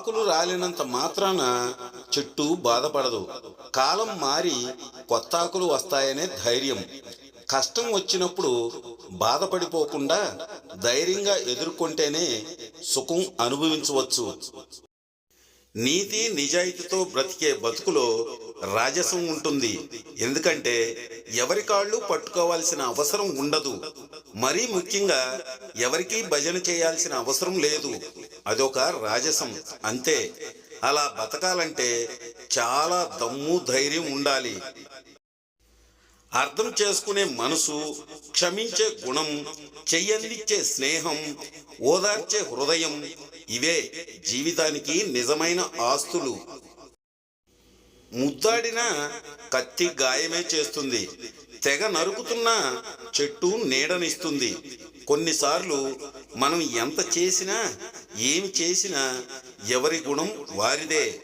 ఆకులు రాలినంత మాత్రాన చెట్టు బాధపడదు. కాలం మారి కొత్త ఆకులు వస్తాయనే ధైర్యం. కష్టం వచ్చినప్పుడు బాధపడిపోకుండా ధైర్యంగా ఎదుర్కొంటేనే సుఖం అనుభవించవచ్చు. నీతి నిజాయితీతో బ్రతికే బతుకులో రాజసం ఉంటుంది. ఎందుకంటే ఎవరి కాళ్ళు పట్టుకోవాల్సిన అవసరం ఉండదు. మరీ ముఖ్యంగా ఎవరికీ భజన చేయాల్సిన అవసరం లేదు. అదొక రాజసం. అంతే. అలా బతకాలంటే చాలా దమ్ము ధైర్యం ఉండాలి. అర్థం చేసుకునే మనసు క్షమించే గుణం చెయ్యందిచ్చే స్నేహం ఓదార్చే హృదయం ఇవే జీవితానికి నిజమైన ఆస్తులు. ముద్దాడిన కత్తి గాయమే చేస్తుంది. తెగ నరుకుతున్న చెట్టు నీడనిస్తుంది. కొన్నిసార్లు మనం ఎంత చేసినా ఏమి చేసినా ఎవరి గుణం వారిదే.